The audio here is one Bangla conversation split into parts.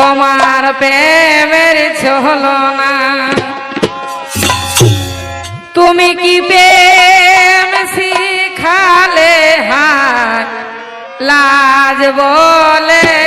তোমার প্রেমের ছলনা তুমি কি প্রেম শিখালে হাত লাজ বলে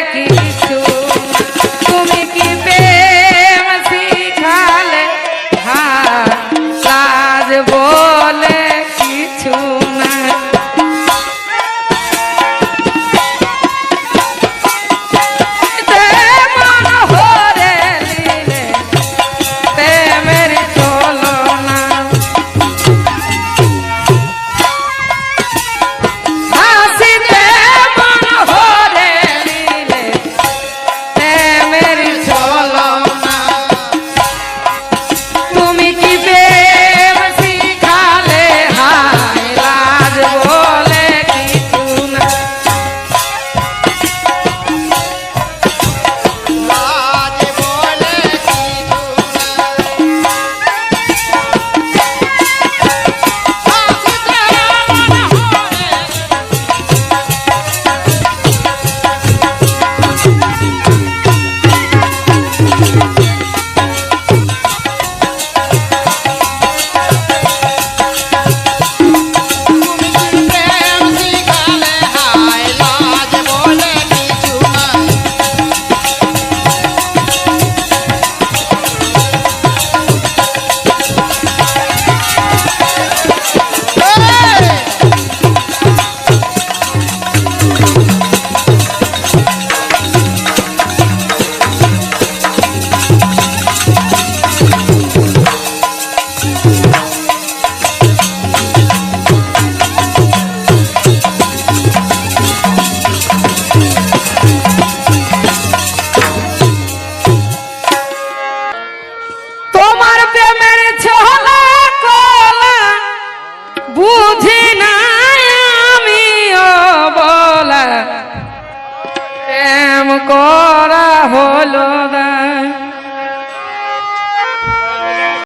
ভালো